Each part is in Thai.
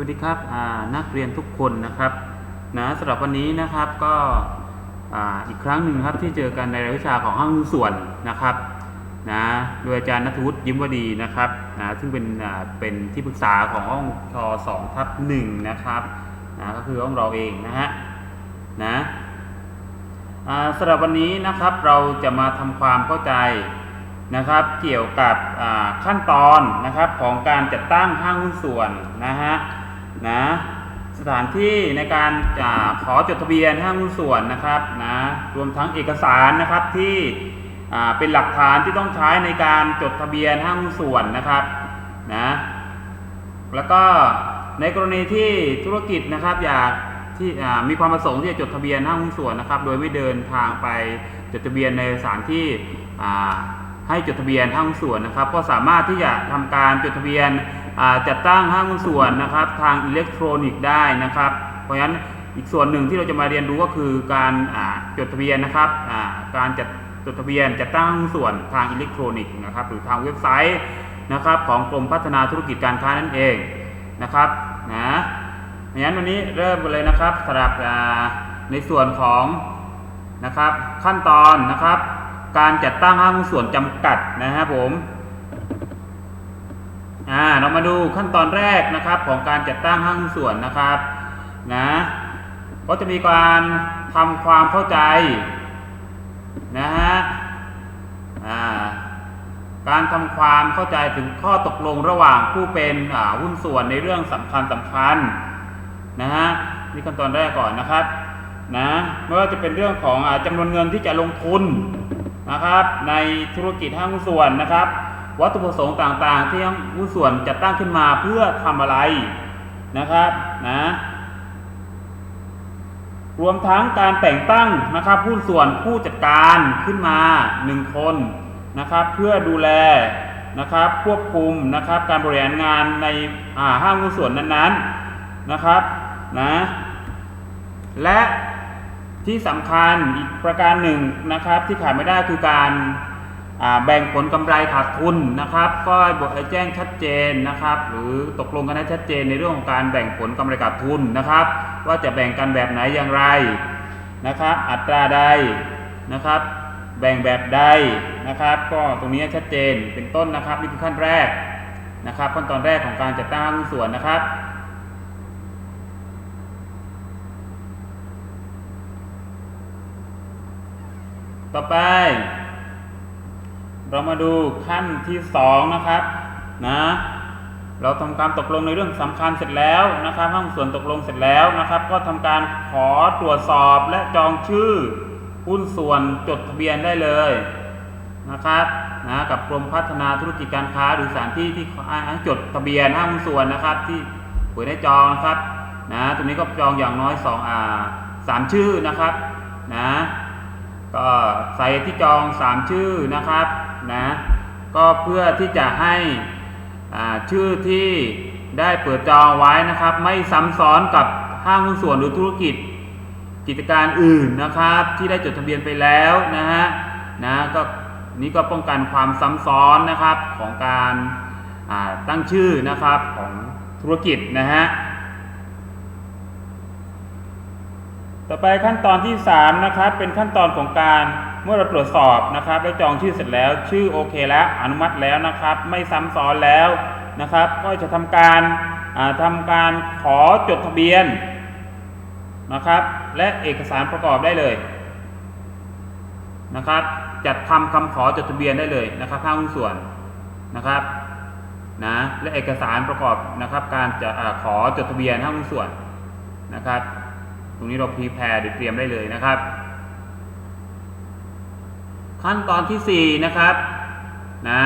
วัสดีครับนักเรียนทุกคนนะครับนะสำหรับวันนี้นะครับก็ออีกครั้งหนึ่งครับที่เจอกันในรายวิชาของห้องส่วนนะครับนะโดยอาจารย์นัทวุฒิยิ้มวดีนะครับนะซึ่งเป็นเป็นที่ปรึกษาของห้องชสองทับหนึ่งนะครับนะก็คือห้องเราเองนะฮะนะสำหรับวันนี้นะครับเราจะมาทำความเข้าใจนะครับเกี่ยวกับขั้นตอนนะครับของการจัดตั้งห้างหุ้นส่วนนะฮะ นะสถานที่ในการขอจดทะเบียนห้างหุ้นส่วนนะครับนะรวมทั้งเอกสารนะครับที่เป็นหลักฐานที่ต้องใช้ในการจดทะเบียนห้างหุ้นส่วนนะครับนะแล้วก็ในกรณีที่ธุรกิจนะครับอยากที่มีความประสงค์ที่จะจดทะเบียนห้างหุ้นส่วนนะครับ โดยไม่เดินทางไปจดทะเบียนในสถานที่ให้จดทะเบียนห้างหุ้นส่วนนะครับ ก็สามารถที่จะทำการจดทะเบียน จัดตั้งห้างส่วนนะครับทางอิเล็กทรอนิกส์ได้นะครับ เพราะฉะนั้นอีกส่วนหนึ่งที่เราจะมาเรียนรู้ก็คือการจดทะเบียนนะครับการจัดจดทะเบียนจัดตั้งห้างส่วนทางอิเล็กทรอนิกส์นะครับหรือทางเว็บไซต์นะครับของกรมพัฒนาธุรกิจการค้านั่นเองนะครับนะงั้นวันนี้เริ่มเลยนะครับสำหรับในส่วนของนะครับขั้นตอนนะครับ การจัดตั้งห้างส่วนจำกัดนะครับผม อ่าเรามาดูขั้นตอนแรกนะครับของการจัดตั้งห้างหุ้นส่วนนะครับนะก็จะมีการทำความเข้าใจนะฮะอ่าการทำความเข้าใจถึงข้อตกลงระหว่างผู้เป็นอ่าหุ้นส่วนในเรื่องสำคัญสำคัญนะฮะนี่ขั้นตอนแรกก่อนนะครับนะไม่ว่าจะเป็นเรื่องของอาจำนวนเงินที่จะลงทุนนะครับ ในธุรกิจห้างหุ้นส่วนนะครับ วัตถุประสงค์ต่างๆ ที่ห้งหุ้นส่วนจัดตั้งขึ้นมาเพื่อทำอะไรนะครับนะรวมทั้งการแต่งตั้งนะครับหุ้นส่วนผู้จัดการขึ้นมาหนึ่งคนนะครับ เพื่อดูแลนะครับควบคุมนะครับ การบริหารงานในอ่าห้างหุ้นส่วนนั้นๆนะครับนะและที่สำคัญอีกประการหนึ่งนะครับที่ขาดไม่ได้คือการ แบ่งผลกำไรขาดทุนนะครับ ก็ให้บอกแจ้งชัดเจนนะครับ หรือตกลงกันให้ชัดเจนในเรื่องของการแบ่งผลกำไรขาดทุนนะครับ ว่าจะแบ่งกันแบบไหนอย่างไรนะครับ อัตราใดนะครับ แบ่งแบบใดนะครับ ก็ตรงนี้ชัดเจนเป็นต้นนะครับนี่คือขั้นแรกนะครับ ขั้นตอนแรกของการจัดตั้งส่วนนะครับต่อไป เรามาดูขั้นที่สองนะครับนะเราทำการตกลงในเรื่องสำคัญเสร็จแล้วนะครับห้องส่วนตกลงเสร็จแล้วนะครับ ก็ทำการขอตรวจสอบและจองชื่อหุ้นส่วนจดทะเบียนได้เลยนะครับนะกับกรมพัฒนาธุรกิจการค้าหรือสถานที่ที่จดทะเบียนห้างส่วนนะครับ ที่เปิดให้จองนะครับนะตรงนี้ก็จองอย่างน้อย2อ่าสามชื่อนะครับนะก็ใส่ที่จอง 3 ชื่อนะครับ นะก็เพื่อที่จะให้ชื่อที่ได้เปิดจองไว้นะครับ ไม่ซ้ำซ้อนกับห้างหุ้นส่วนหรือธุรกิจกิจการอื่นนะครับ ที่ได้จดทะเบียนไปแล้วนะฮะนะก็นี้ก็ป้องกันความซ้ำซ้อนนะครับของการตั้งชื่อนะครับของธุรกิจนะฮะต่อไปขั้นตอนที่ 3 นะครับ เป็นขั้นตอนของการ เมื่อเราตรวจสอบนะครับและจองชื่อเสร็จแล้วชื่อโอเคแล้วอนุมัติแล้วนะครับ ไม่ซ้ำซ้อนแล้วนะครับ ก็จะทำการอ่าทำการขอจดทะเบียนนะครับ และเอกสารประกอบได้เลยนะครับ จัดทำคำขอจดทะเบียนได้เลยนะครับห้างหุ้นส่วนนะครับนะและเอกสารประกอบนะครับ การจะอาขอจดทะเบียนห้างหุ้นส่วนนะครับ ตรงนี้เราพรีแพร์หรือเตรียมได้เลยนะครับ ขั้นตอนที่ 4 นะครับนะ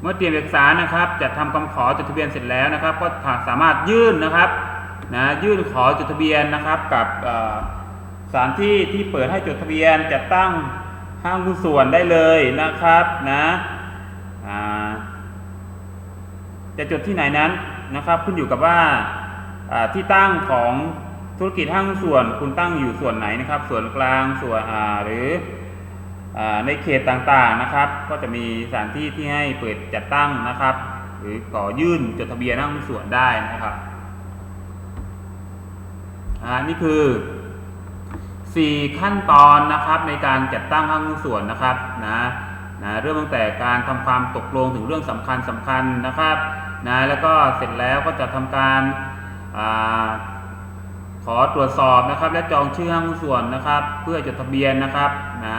เมื่อเตรียมเอกสารนะครับจะทำคำขอจดทะเบียนเสร็จแล้วนะครับ ก็สามารถยื่นนะครับนะยื่นขอจดทะเบียนนะครับกับสถานที่ที่เปิดให้จดทะเบียนจะตั้งห้างหุ้นส่วนได้เลยนะครับนะจะจดที่ไหนนั้นนะครับขึ้นอยู่กับว่าที่ตั้งของธุรกิจห้างส่วนคุณตั้งอยู่ส่วนไหนนะครับ ส่วนกลางส่วนหรือ ในเขตต่างๆนะครับ ก็จะมีสถานที่ที่ให้เปิดจัดตั้งนะครับ หรือขอยื่นจดทะเบียนห้างส่วนได้นะครับนี่คือ 4 ขั้นตอนนะครับในการจัดตั้งห้างหุ้นส่วนนะครับนะนะเริ่มตั้งแต่การทำความตกลงถึงเรื่องสำคัญสำคัญนะครับนะแล้วก็เสร็จแล้วก็จะทำการอขอตรวจสอบนะครับ และจองชื่อห้างหุ้นส่วนนะครับ เพื่อจดทะเบียนนะครับนะ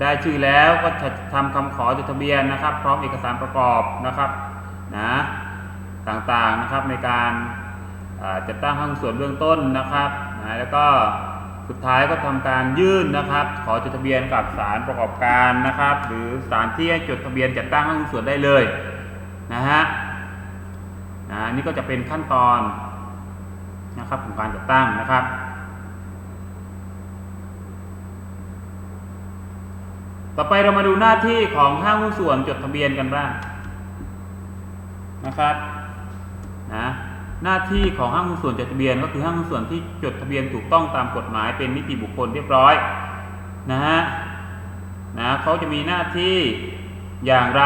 ได้ชื่อแล้วก็จะทำคำขอจดทะเบียนนะครับ พร้อมเอกสารประกอบนะครับนะต่างๆนะครับในการจัดตั้งห้างหุ้นส่วนเบื้องต้นนะครับนะแล้วก็สุดท้ายก็ทำการยื่นนะครับ ขอจดทะเบียนกับสารประกอบการนะครับ หรือสารที่ให้จดทะเบียนจัดตั้งห้างหุ้นส่วนได้เลยนะฮะนะนี่ก็จะเป็นขั้นตอนนะครับของการจัดตั้งนะครับ ต่อไปเรามาดูหน้าที่ของห้างหุ้นส่วนจดทะเบียนกันบ้างนะครับนะหน้าที่ของห้างหุ้นส่วนจดทะเบียนก็คือห้างหุ้นส่วนที่จดทะเบียนถูกต้องตามกฎหมายเป็นนิติบุคคลเรียบร้อยนะฮะนะเขาจะมีหน้าที่อย่างไร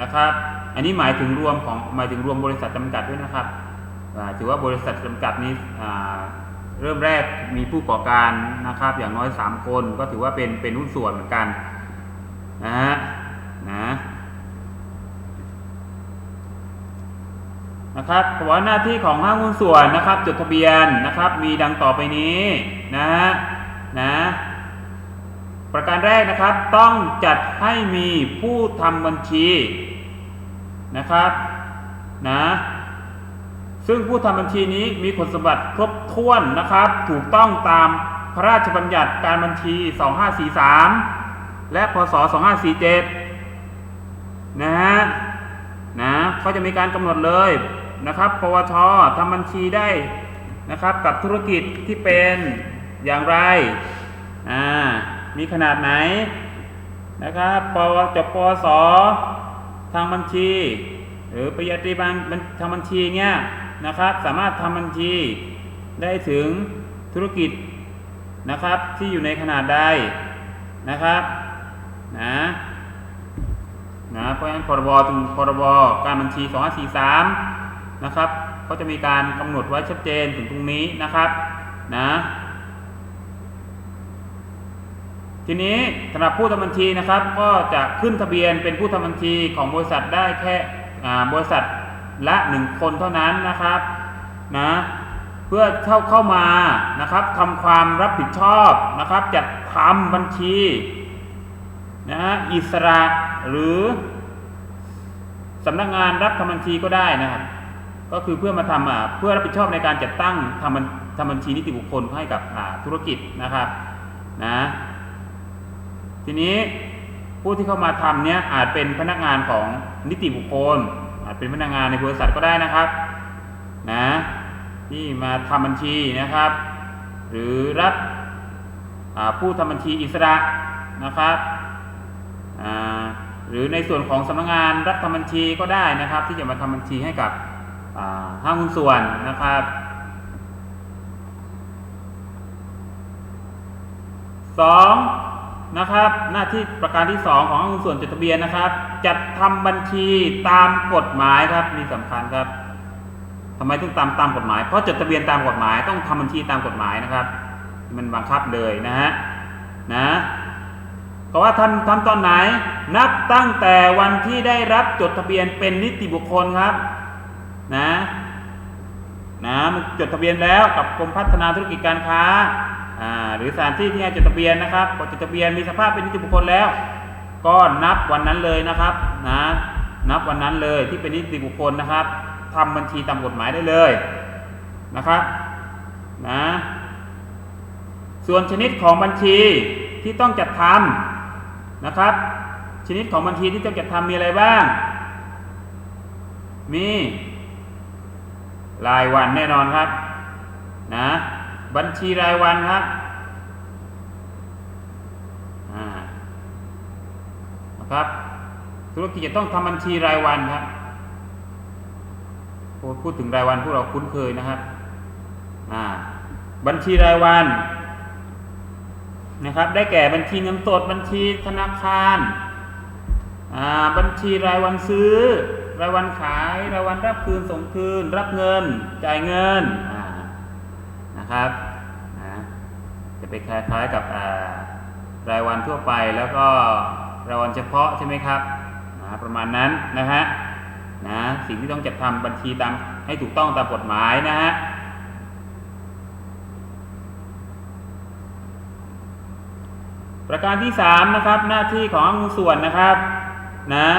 นะครับ อันนี้หมายถึงรวมของหมายถึงรวมบริษัทจำกัดด้วยนะครับถือว่าบริษัทจำกัดนี้เริ่มแรกมีผู้ก่อการนะครับ อย่างน้อย 3 คนก็ถือว่าเป็นเป็นหุ้นส่วนเหมือนกัน นะฮะนะนะครับเพราะว่าหน้าที่ของห้างหุ้นส่วนนะครับ จดทะเบียนนะครับ มีดังต่อไปนี้นะฮะนะประการแรกนะครับต้องจัดให้มีผู้ทำบัญชีนะครับนะซึ่งผู้ทำบัญชีนี้มีคุณสมบัติครบถ้วนนะครับ ถูกต้องตามพระราชบัญญัติการบัญชี 2543 และพศ 2547 นะฮะนะก็จะมีการกำหนดเลยนะครับ ปวชทำบัญชีได้นะครับกับธุรกิจที่เป็นอย่างไรอ่ามีขนาดไหนนะครับปวจปวสทางบัญชี หรือปริญญาตรีบางทางบัญชีเนี้ยนะครับ สามารถทำบัญชีได้ถึงธุรกิจนะครับที่อยู่ในขนาดใดนะครับ นะนะเพราะฉะนั้นพรบถึงพรบการบัญชี 2543 นะครับก็จะมีการกำหนดไว้ชัดเจนถึงตรงนี้นะครับนะทีนี้สำหรับผู้ทำบัญชีนะครับ ก็จะขึ้นทะเบียนเป็นผู้ทำบัญชีของบริษัทได้แค่บริษัทละหนึ่งคนเท่านั้นนะครับนะเพื่อเข้าเข้ามานะครับทำความรับผิดชอบนะครับจัดทำบัญชี นะฮะอิสระหรือสำนักงานรับทำบัญชีก็ได้นะครับ ก็คือเพื่อมาทำอ่าเพื่อรับผิดชอบในการจัดตั้งทำบัญทำบัญชีนิติบุคคลให้กับอ่าธุรกิจนะครับนะทีนี้ผู้ที่เข้ามาทำเนี้ยอาจเป็นพนักงานของนิติบุคคล อาจเป็นพนักงานในบริษัทก็ได้นะครับนะที่มาทำบัญชีนะครับ หรือรับผู้ทำบัญชีอิสระนะครับ หรือในส่วนของสำนักงานรับทำบัญชีก็ได้นะครับ ที่จะมาทำบัญชีให้กับห้างหุ้นส่วนนะครับสองนะครับ หน้าที่ประการที่ 2 ของห้างหุ้นส่วนจดทะเบียนนะครับ จัดทำบัญชีตามกฎหมายครับนี่สำคัญครับทำไมต้องตามตามกฎหมาย เพราะจดทะเบียนตามกฎหมายต้องทำบัญชีตามกฎหมายนะครับ มันบังคับเลยนะฮะนะ ก็ว่าทำทำตอนไหน นับตั้งแต่วันที่ได้รับจดทะเบียนเป็นนิติบุคคลครับนะนะจดทะเบียนแล้วกับกรมพัฒนาธุรกิจการค้าหรือสถานที่ที่ให้จดทะเบียนนะครับพอจดทะเบียนมีสภาพเป็นนิติบุคคลแล้ว ก็นับวันนั้นเลยนะครับนะนับวันนั้นเลยที่เป็นนิติบุคคลนะครับทำบัญชีตามกฎหมายได้เลยนะครับนะส่วนชนิดของบัญชีที่ต้องจัดทำ นะครับ ชนิดของบัญชีที่ต้องจัดทำมีอะไรบ้าง มีรายวันแน่นอนครับนะบัญชีรายวันครับอ่านะครับธุรกิจจะต้องทำบัญชีรายวันครับพูดพูดถึงรายวันพวกเราคุ้นเคยนะครับอ่าบัญชีรายวัน นะครับ ได้แก่บัญชีเงินสดบัญชีธนาคารอ่าบัญชีรายวันซื้อ รายวันขาย รายวันรับคืนส่งคืน รับเงิน จ่ายเงินอ่านะครับนะจะไปคล้ายๆกับอ่ารายวันทั่วไปแล้วก็รายวันเฉพาะใช่ไหมครับประมาณนั้นนะฮะนะสิ่งที่ต้องจัดทำบัญชีตามให้ถูกต้องตามกฎหมายนะฮะ ประการที่3นะครับหน้าที่ของส่วนนะครับนะ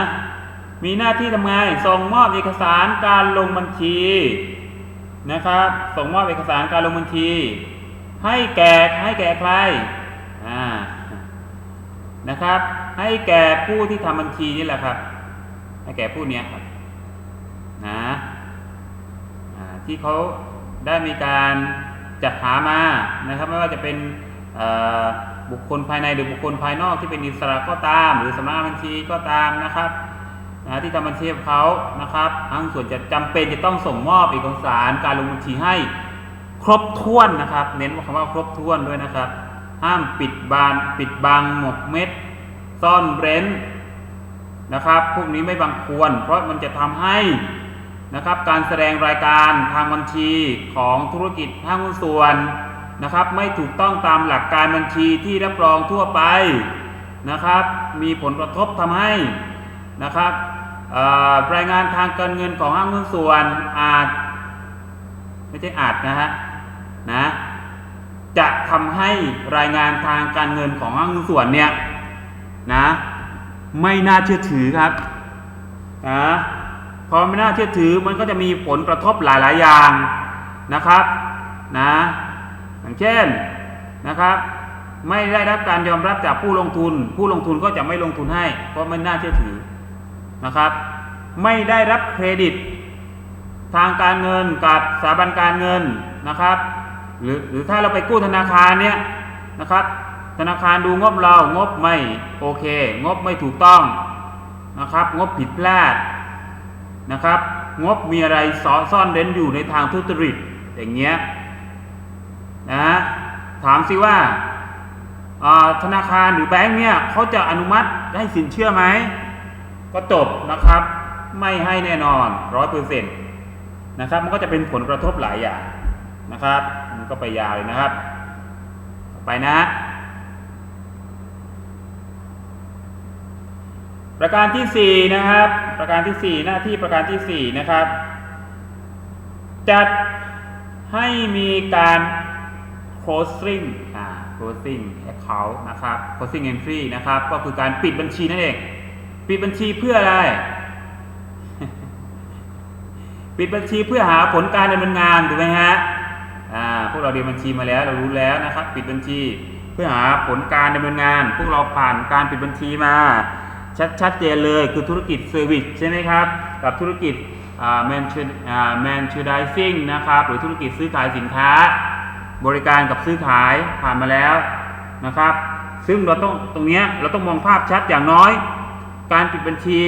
มีหน้าที่ทำไงส่งมอบเอกสารการลงบัญชีนะครับ ส่งมอบเอกสารการลงบัญชี ให้แก่ให้แก่ใครอ่านะครับ ให้แก่ผู้ที่ทำบัญชีนี่แหละครับ ให้แก่ผู้นี้ครับนะที่เขาได้มีการจัดหามานะครับ ไม่ว่าจะเป็นอ่อ บุคคลภายในหรือบุคคลภายนอกที่เป็นอิสระก็ตาม หรือสำนักบัญชีก็ตามนะครับนะที่ทำบัญชีเขานะครับทั้งส่วนจะจำเป็นจะต้องส่งมอบเอกสารการลงบัญชีให้ครบถ้วนนะครับ เน้นคำว่าครบถ้วนด้วยนะครับ ห้ามปิดบานปิดบังหมกเม็ด ซ่อนเร้นนะครับ พวกนี้ไม่บังควร เพราะมันจะทำให้นะครับการแสดงรายการทางบัญชีของธุรกิจห้างหุ้นส่วน นะครับ ไม่ถูกต้องตามหลักการบัญชีที่รับรองทั่วไปนะครับ มีผลกระทบทำให้นะครับรายงานทางการเงินของห้างหุ้นส่วนอาจ ไม่ใช่อาจนะฮะนะจะทำให้รายงานทางการเงินของห้างหุ้นส่วนเนี่ยนะไม่น่าเชื่อถือครับนะพอไม่น่าเชื่อถือมันก็จะมีผลกระทบหลายๆอย่างนะครับนะ อย่างเช่นนะครับ ไม่ได้รับการยอมรับจากผู้ลงทุน ผู้ลงทุนก็จะไม่ลงทุนให้ เพราะไม่น่าเชื่อถือนะครับ ไม่ได้รับเครดิต ทางการเงินกับสถาบันการเงินนะครับหรือหรือถ้าเราไปกู้ธนาคารเนี่ยนะครับ ธนาคารดูงบเรางบไม่โอเค งบไม่ถูกต้องนะครับ งบผิดพลาดนะครับ งบมีอะไรซ่อนซ่อนเร้นอยู่ในทางทุจริตอย่างเงี้ย นะฮะถามสิว่าธนาคารหรือแบงค์เนี่ยเขาจะอนุมัติให้สินเชื่อไหม ก็จบนะครับ ไม่ให้แน่นอนร้อยเปอร์เซ็นต์นะครับ มันก็จะเป็นผลกระทบหลายอย่างนะครับ มันก็ไปยาวเลยนะครับ ไปนะ ประการที่สี่นะครับ ประการที่สี่หน้าที่ประการที่สี่นะครับ จัดให้มีการ closing อ่า closing account นะครับ closing entry นะครับ ก็คือการปิดบัญชีนั่นเอง ปิดบัญชีเพื่ออะไร ปิดบัญชีเพื่อหาผลการดำเนินงานถูกไหมฮะ อ่า พวกเราเรียนบัญชีมาแล้ว เรารู้แล้วนะครับ ปิดบัญชีเพื่อหาผลการดำเนินงาน พวกเราผ่านการปิดบัญชีมา ชัดชัดเจนเลยคือธุรกิจเซอร์วิสใช่ไหมครับ กับธุรกิจอ่าแมนชูอ่าแมนชูดิซิ่งนะครับ หรือธุรกิจซื้อขายสินค้า บริการกับซื้อขายผ่านมาแล้วนะครับ ซึ่งเราต้องตรงนี้เราต้องมองภาพชัดอย่างน้อย การปิดบัญชี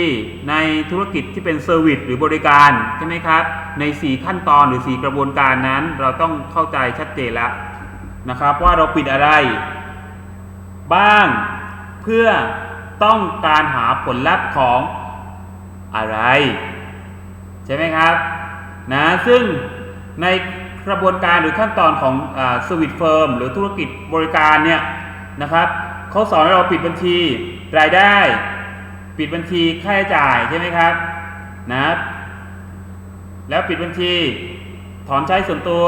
ในธุรกิจที่เป็นเซอร์วิสหรือบริการใช่ไหมครับ ใน 4 ขั้นตอนหรือ 4 กระบวนการนั้น เราต้องเข้าใจชัดเจนแล้วนะครับ ว่าเราปิดอะไร บ้างเพื่อต้องการหาผลลัพธ์ของอะไร ใช่ไหมครับนะซึ่งใน กระบวนการหรือขั้นตอนของสวิตเฟิร์มหรือธุรกิจบริการเนี่ยนะครับเขาสอนให้เราปิดบัญชี รายได้ ปิดบัญชีค่าใช้จ่ายใช่ไหมครับนะแล้วปิดบัญชี ถอนใช้ส่วนตัว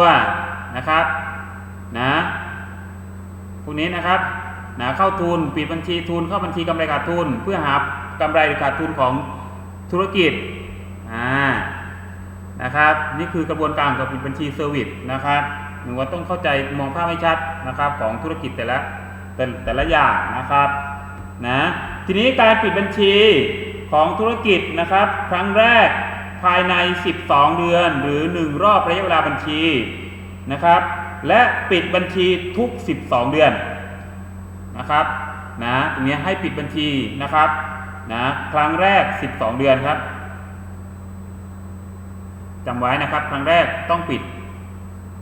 นะครับนะพวกนี้นะครับนะเข้าทุนปิดบัญชีทุน เข้าบัญชีกำไรขาดทุน เพื่อหากำไรหรือขาดทุนของธุรกิจอ่า นะครับ นี่คือกระบวนการของปิดบัญชีเซอร์วิสนะครับหนูว่าต้องเข้าใจมองภาพให้ชัดนะครับ ของธุรกิจแต่ละแต่แต่ละอย่างนะครับนะทีนี้การปิดบัญชีของธุรกิจนะครับ ครั้งแรกภายใน 12 เดือนหรือ 1 รอบระยะเวลาบัญชีนะครับ และปิดบัญชีทุก 12 เดือนนะครับนะตรงนี้ให้ปิดบัญชีนะครับนะครั้งแรก 12 เดือนครับ จำไว้นะครับ ครั้งแรกต้องปิด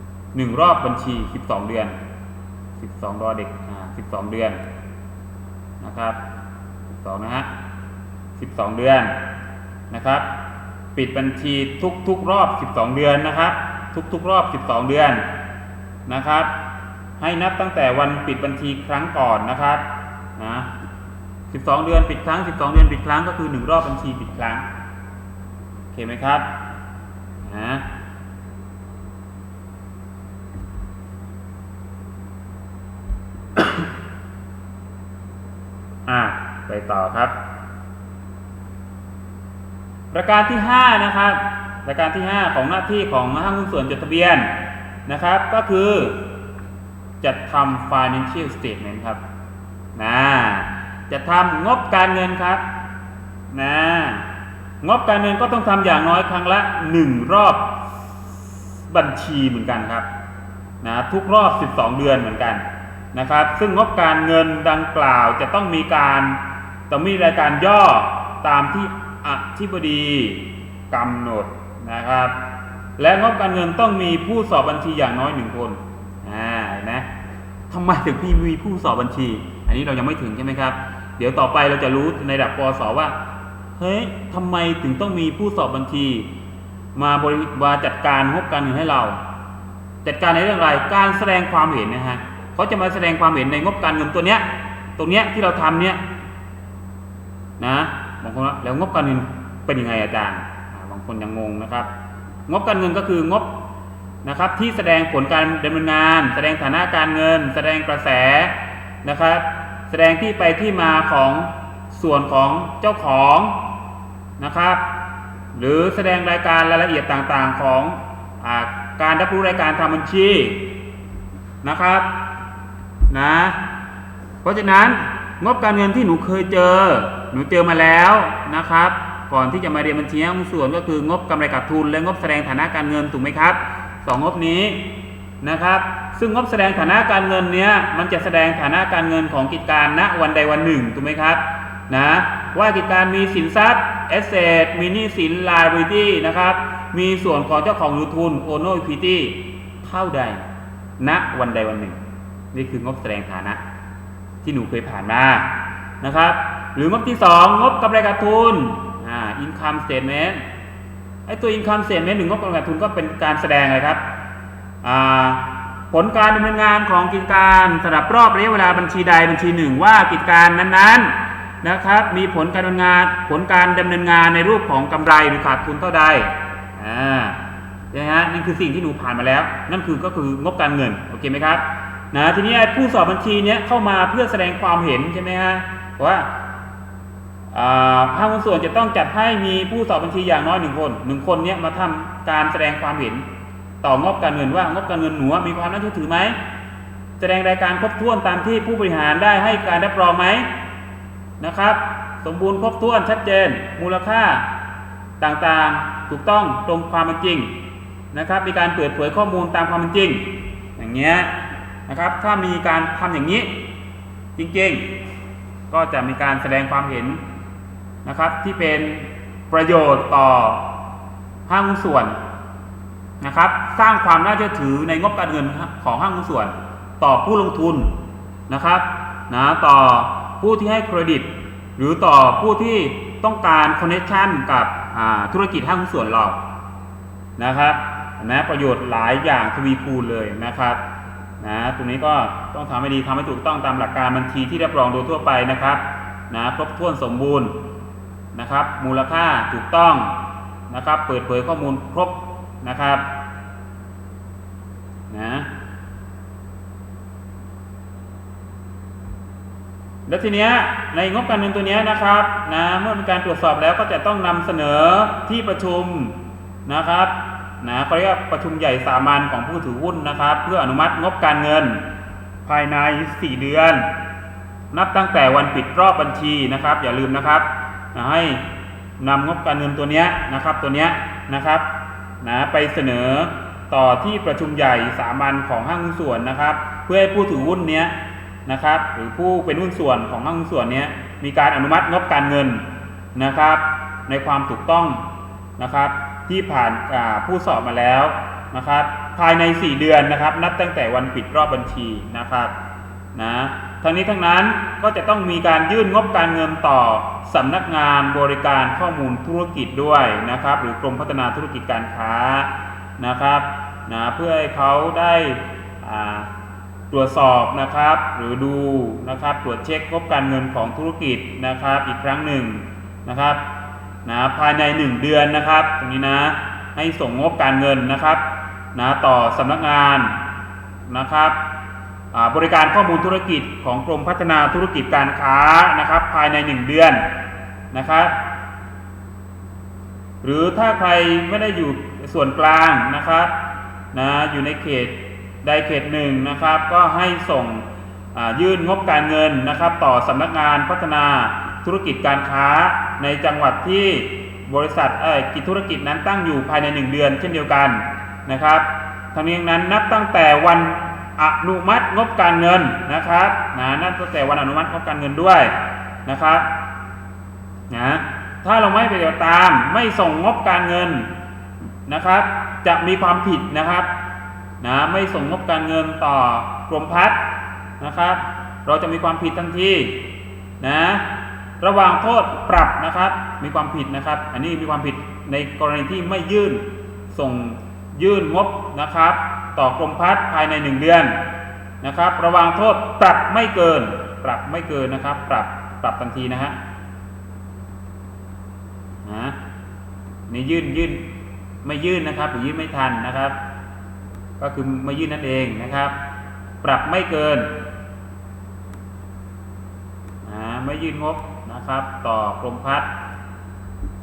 1 รอบบัญชี 12 เดือน 12 รอเด็กอ่า12 เดือนนะครับ12นะฮะ12 เดือนนะครับ ปิดบัญชีทุกๆรอบ 12 เดือนนะครับ ทุกๆรอบ 12 เดือนนะครับ ให้นับตั้งแต่วันปิดบัญชีครั้งก่อนนะครับนะ12 เดือนปิดครั้ง 12 เดือนปิดครั้งก็คือ 1 รอบบัญชีปิดครั้งโอเคไหมครับ นะอ่าไปต่อครับ ประการที่ 5 นะครับ ประการที่ 5 ของหน้าที่ของห้างหุ้นส่วนจดทะเบียนนะครับ ก็คือจัดทำ financial statement ครับนะจะทำงบการเงินครับนะ งบการเงินก็ต้องทำอย่างน้อยครั้งละ 1 รอบบัญชีเหมือนกันครับนะทุกรอบ 12 เดือนเหมือนกันนะครับ ซึ่งงบการเงินดังกล่าวจะต้องมีการต้องมีรายการย่อตามที่อธิบดีกำหนดนะครับ และงบการเงินต้องมีผู้สอบบัญชีอย่างน้อยหนึ่งคนอ่านไหมทำไมถึงพี่มีผู้สอบบัญชี อันนี้เรายังไม่ถึงใช่ไหมครับ เดี๋ยวต่อไปเราจะรู้ในระดับปสว่า เฮ้ยทำไมถึงต้องมีผู้สอบบัญชี มาบริมาจัดการงบการเงินให้เรา จัดการในเรื่องอะไรการแสดงความเห็นนะฮะเขาจะมาแสดงความเห็นในงบการเงินตัวเนี้ย ตรงเนี้ยที่เราทำเนี้ยนะบางคนว่าแล้วงบการเงินเป็นยังไงอาจารย์บางคนยังงงนะครับ งบการเงินก็คืองบนะครับที่แสดงผลการดำเนินงาน แสดงฐานะการเงิน แสดงกระแสนะครับ แสดงที่ไปที่มาของส่วนของเจ้าของ นะครับ หรือแสดงรายการรายละเอียดต่างๆของอการรับรู้รายการทำบัญชีนะครับนะเพราะฉะนั้นงบการเงินที่หนูเคยเจอ หนูเจอมาแล้วนะครับ ก่อนที่จะมาเรียนบัญชีห้างส่วนก็คืองบกำไรขาดทุน และงบแสดงฐานะการเงินถูกไหมครับสองงบนี้นะครับ ซึ่งงบแสดงฐานะการเงินเนี้ยมันจะแสดงฐานะการเงินของกิจการณวันใดวันหนึ่งถูกไหมครับ นะว่ากิจการมีสินทรัพย์ asset มีหนี้สิน liability นะครับ มีส่วนของเจ้าของหรือทุน owner equity เท่าใดณวันใดวันหนึ่ง นี่คืองบแสดงฐานะ ที่หนูเคยผ่านมานะครับ หรืองบที่ 2 งบกำไรขาดทุนอ่า income statement ไอ้ตัว income statement หรืองบกำไรขาดทุนก็เป็นการแสดงอะไรครับอ่าผลการดำเนินงานของกิจการสำหรับรอบระยะเวลาบัญชีใดบัญชีหนึ่งว่ากิจการนั้นๆ นะครับ มีผลการดำเนินงานผลการดำเนินงานในรูปของกำไรหรือขาดทุนเท่าใดอ่านะฮะนั่นคือสิ่งที่หนูผ่านมาแล้ว นั่นคือก็คืองบการเงินโอเคไหมครับนะทีนี้ผู้สอบบัญชีเนี้ยเข้ามาเพื่อแสดงความเห็นใช่ไหมฮะว่าภาคส่วนจะต้องจัดให้มีผู้สอบบัญชีอย่างน้อยหนึ่งคนหนึ่งคนเนี้ยมาทำการแสดงความเห็น ต่องบการเงินว่างบการเงินหนูมีความน่าเชื่อถือไหมแสดงรายการครบถ้วนตามที่ผู้บริหารได้ให้การรับรองไหม นะครับ สมบูรณ์ครบถ้วนชัดเจน มูลค่าต่างๆ ถูกต้องตรงความเป็นจริงนะครับ มีการเปิดเผยข้อมูลตามความเป็นจริง อย่างเงี้ยนะครับ ถ้ามีการทำอย่างนี้จริงๆ ก็จะมีการแสดงความเห็นนะครับ ที่เป็นประโยชน์ต่อห้างหุ้นส่วนนะครับ สร้างความน่าเชื่อถือในงบการเงินของห้างหุ้นส่วน ต่อผู้ลงทุนนะครับนะต่อ ผู้ที่ให้เครดิต หรือต่อผู้ที่ต้องการคอนเนคชันกับธุรกิจห้างหุ้นส่วนเรานะครับนะประโยชน์หลายอย่างทวีคูณเลยนะครับนะตรงนี้ก็ต้องทำให้ดีทำให้ถูกต้องตามหลักการบัญชีที่รับรองโดยทั่วไปนะครับนะครบถ้วนสมบูรณ์นะครับ มูลค่าถูกต้องนะครับ เปิดเผยข้อมูลครบนะครับนะ แล้วทีเนี้ยในงบการเงินตัวเนี้ยนะครับนะเมื่อมีการตรวจสอบแล้วก็จะต้องนำเสนอที่ประชุมนะครับนะเขาเรียกประชุมใหญ่สามัญของผู้ถือหุ้นนะครับ เพื่ออนุมัติงบการเงิน ภายใน 4 เดือน นับตั้งแต่วันปิดรอบบัญชีนะครับ อย่าลืมนะครับนะให้นำงบการเงินตัวเนี้ยนะครับตัวเนี้ยนะครับนะไปเสนอต่อที่ประชุมใหญ่สามัญของห้างหุ้นส่วนนะครับ เพื่อให้ผู้ถือหุ้นเนี้ย นะครับ หรือผู้เป็นหุ้นส่วนของห้างหุ้นส่วนเนี้ยมีการอนุมัติงบการเงินนะครับ ในความถูกต้องนะครับ ที่ผ่านผู้สอบมาแล้วนะครับ ภายใน 4 เดือนนะครับ นับตั้งแต่วันปิดรอบบัญชีนะครับนะทั้งนี้ทั้งนั้นก็จะต้องมีการยื่นงบการเงินต่อสำนักงานบริการข้อมูลธุรกิจด้วยนะครับ หรือกรมพัฒนาธุรกิจการค้านะครับนะเพื่อให้เขาได้อ่า ตรวจสอบนะครับ หรือดูนะครับ ตรวจเช็คงบการเงินของธุรกิจนะครับ อีกครั้งหนึ่งนะครับนะภายใน 1 เดือนนะครับ ตรงนี้นะให้ส่งงบการเงินนะครับนะต่อสำนักงานนะครับบริการข้อมูลธุรกิจของกรมพัฒนาธุรกิจการค้านะครับ ภายใน 1 เดือนนะครับ หรือถ้าใครไม่ได้อยู่ส่วนกลางนะครับนะอยู่ในเขต ใดเขตหนึ่งนะครับ ก็ให้ส่งยื่นงบการเงินนะครับ ต่อสำนักงานพัฒนาธุรกิจการค้าในจังหวัดที่บริษัทเอ่อกิจธุรกิจนั้นตั้งอยู่ภายใน 1 เดือน เช่นเดียวกันนะครับทั้งนี้นั้นนับตั้งแต่วันอนุมัติงบการเงินนะครับนะนับตั้งแต่วันอนุมัติงบการเงินด้วยนะครับนะถ้าเราไม่ปฏิบัติตามไม่ส่งงบการเงินนะครับ จะมีความผิดนะครับ นะไม่ส่งงบการเงินต่อกรมพัฒน์นะครับ เราจะมีความผิดทันทีนะระหว่างโทษปรับนะครับ มีความผิดนะครับ อันนี้มีความผิดในกรณีที่ไม่ยื่นส่งยื่นงบนะครับ ต่อกรมพัฒน์ภายใน 1 เดือนนะครับ ระวางโทษปรับไม่เกิน ปรับไม่เกินนะครับ ปรับปรับทันทีนะฮะนะนี่ยื่นยื่นไม่ยื่นนะครับหรือยื่นไม่ทันนะครับ ก็คือไม่ยื่นนั่นเองนะครับ ปรับไม่เกินไม่ยื่นงบนะครับ ต่อกรมพัฒน์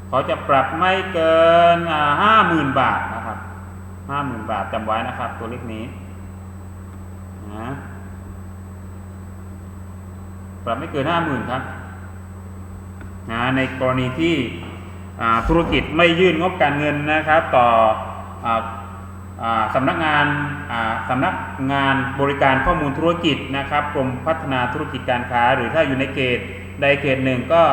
เขาจะปรับไม่เกินห้าหมื่นบาทนะครับห้าหมื่นบาทจำไว้นะครับ ตัวเลขนี้นะปรับไม่เกินห้าหมื่นครับนะในกรณีที่ธุรกิจไม่ยื่นงบการเงินนะครับ ต่ออ สำนักงานสำนักงานบริการข้อมูลธุรกิจนะครับกรมพัฒนาธุรกิจการค้า หรือถ้าอยู่ในเขตใดเขตหนึ่งก็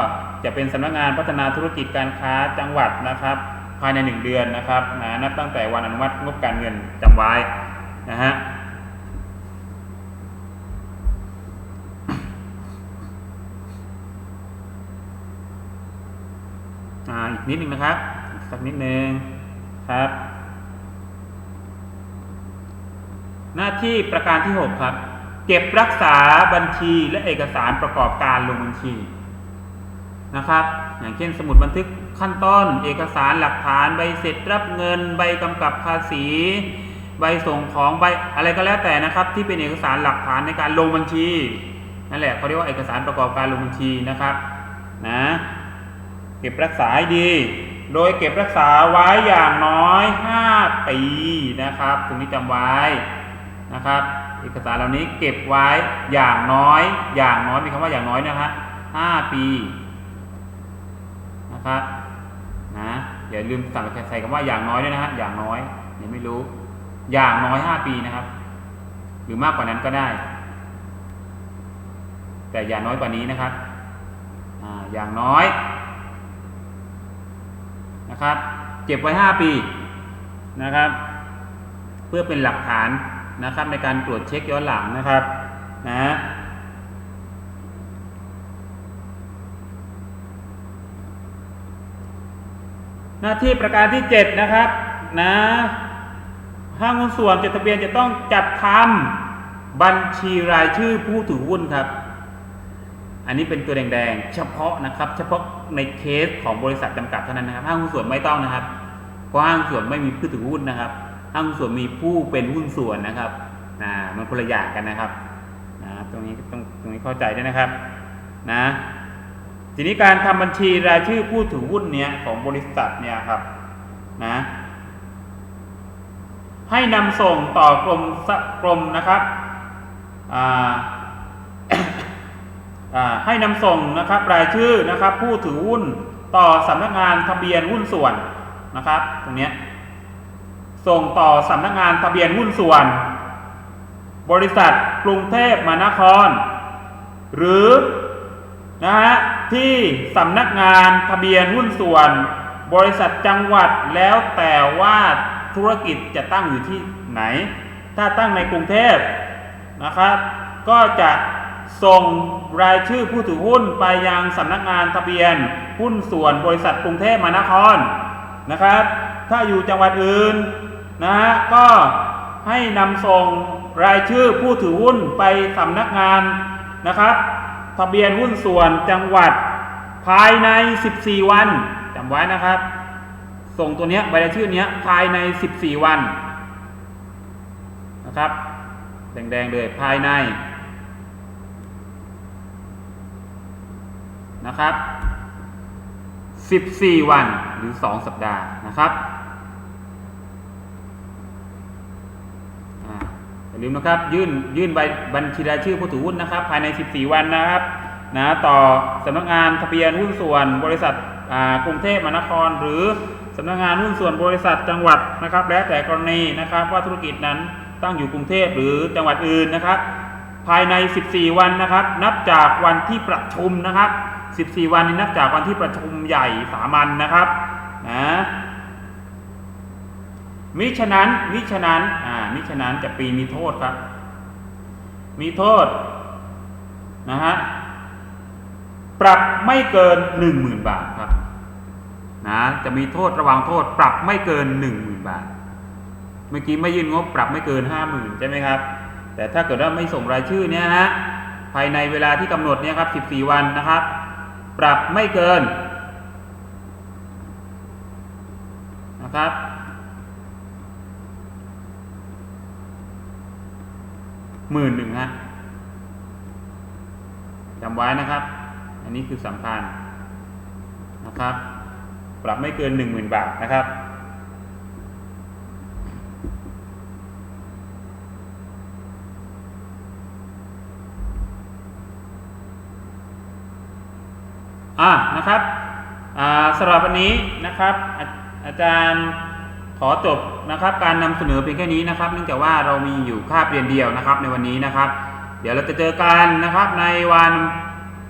จะเป็นสำนักงานพัฒนาธุรกิจการค้าจังหวัดนะครับภายใน 1 เดือนนะครับนะนับตั้งแต่วันอนุมัติงบการเงินจำไว้นะฮะอ่าอีกนิดนึงนะครับสักนิดนึงครับ หน้าที่ประการที่ 6 ครับ เก็บรักษาบัญชีและเอกสารประกอบการลงบัญชีนะครับ อย่างเช่นสมุดบันทึกขั้นต้น เอกสารหลักฐานใบเสร็จรับเงิน ใบกำกับภาษี ใบส่งของใบอะไรก็แล้วแต่นะครับ ที่เป็นเอกสารหลักฐานในการลงบัญชีนั่นแหละเขาเรียกว่าเอกสารประกอบการลงบัญชีนะครับนะเก็บรักษาให้ดี โดยเก็บรักษาไว้อย่างน้อย 5 ปีนะครับตรงนี้จำไว้ นะครับ เอกสารเหล่านี้เก็บไว้อย่างน้อย อย่างน้อยมีคำว่าอย่างน้อยนะฮะ5ปีนะครับนะอย่าลืมสั่งใส่คำว่าอย่างน้อยด้วยนะฮะอย่างน้อยยังไม่รู้ อย่างน้อย5ปีนะครับ หรือมากกว่านั้นก็ได้ แต่อย่าน้อยกว่านี้นะครับออย่างน้อยนะครับ เก็บไว้5ปีนะครับ เพื่อเป็นหลักฐาน นะครับในการตรวจเช็คย้อนหลังนะครับนะหน้าที่ประการที่ 7 นะครับนะห้างหุ้นส่วนจดทะเบียนจะต้องจัดทำบัญชีรายชื่อผู้ถือหุ้นครับ อันนี้เป็นตัวแดงๆ เฉพาะนะครับ เฉพาะในเคสของบริษัทจำกัดเท่านั้นนะครับห้างหุ้นส่วนไม่ต้องนะครับ เพราะห้างหุ้นส่วนไม่มีผู้ถือหุ้นนะครับ ห้างหุ้นส่วนมีผู้เป็นหุ้นส่วนนะครับนะมันคนละอย่างกันนะครับนะตรงนี้ต้องตรงนี้เข้าใจด้วยนะครับนะทีนี้การทำบัญชีรายชื่อผู้ถือหุ้นเนี่ยของบริษัทเนี่ยครับนะให้นำส่งต่อกรมสกรมนะครับอ่าอ่าให้นำส่งนะครับรายชื่อนะครับ ผู้ถือหุ้นต่อสำนักงานทะเบียนหุ้นส่วนนะครับ ตรงเนี้ย ส่งต่อสำนักงานทะเบียนหุ้นส่วน บริษัทกรุงเทพมหานคร หรือนะฮะที่สำนักงานทะเบียนหุ้นส่วน บริษัทจังหวัดแล้วแต่ว่าธุรกิจจะตั้งอยู่ที่ไหน ถ้าตั้งในกรุงเทพนะครับก็จะส่งรายชื่อผู้ถือหุ้นไปยังสำนักงานทะเบียนหุ้นส่วนบริษัทกรุงเทพมหานครนะครับ ถ้าอยู่จังหวัดอื่น นะฮะก็ให้นำส่งรายชื่อผู้ถือหุ้นไปสำนักงานนะครับทะเบียนหุ้นส่วนจังหวัดภายใน 14 วันจำไว้นะครับ ส่งตัวเนี้ยใบรายชื่อเนี้ยภายใน 14 วันนะครับ แดงๆเลยภายในนะครับ 14 วันหรือ 2 สัปดาห์นะครับ อย่าลืมนะครับยื่นยื่นใบบัญชีรายชื่อผู้ถือหุ้นนะครับ ภายใน 14 วันนะครับนะต่อสำนักงานทะเบียนหุ้นส่วนบริษัทกรุงเทพมหานคร หรือสำนักงานหุ้นส่วนบริษัทจังหวัดนะครับ แล้วแต่กรณีนะครับว่าธุรกิจนั้นตั้งอยู่กรุงเทพหรือจังหวัดอื่นนะครับ ภายใน 14 วันนะครับ นับจากวันที่ประชุมนะครับ 14 วันนี้นับจากวันที่ประชุมใหญ่สามัญนนะครับนะ มิฉะนั้นมิฉะนั้นอ่ามิฉะนั้นจะปีมีโทษครับ มีโทษนะฮะปรับไม่เกิน10,000บาทครับนะจะมีโทษระวังโทษ ปรับไม่เกิน10,000บาท เมื่อกี้ไม่ยื่นงบปรับไม่เกิน50,000ใช่ไหมครับ แต่ถ้าเกิดว่าไม่ส่งรายชื่อเนี่ยฮะภายในเวลาที่กำหนดเนี่ยครับ14วันนะครับ ปรับไม่เกินนะครับ หมื่นหนึ่งฮะจำไว้นะครับ อันนี้คือสำคัญนะครับ ปรับไม่เกินหนึ่งหมื่นบาทนะครับ อ่านะครับอ่าสำหรับวันนี้นะครับออาจารย์ขอจบ นะครับ การนำเสนอเพียงแค่นี้นะครับ เนื่องจากว่าเรามีอยู่คาบเรียนเดียวนะครับ ในวันนี้นะครับ เดี๋ยวเราจะเจอกันนะครับในวัน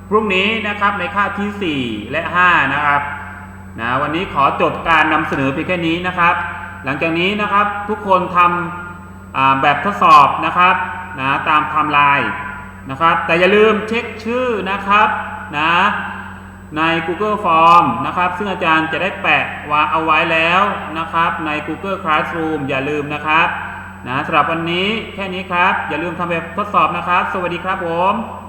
พรุ่งนี้นะครับในคาบที่ 4 และ 5 นะครับนะวันนี้ขอจบการนำเสนอเพียงแค่นี้นะครับ หลังจากนี้นะครับทุกคนทำอ่าแบบทดสอบนะครับนะตามไทม์ไลน์นะครับ แต่อย่าลืมเช็คชื่อนะครับนะ ใน Google Form นะครับ ซึ่งอาจารย์จะได้แปะวาเอาไว้แล้วนะครับ ใน Google Classroom อย่าลืมนะครับนะสำหรับวันนี้แค่นี้ครับ อย่าลืมทำแบบทดสอบนะครับ สวัสดีครับผม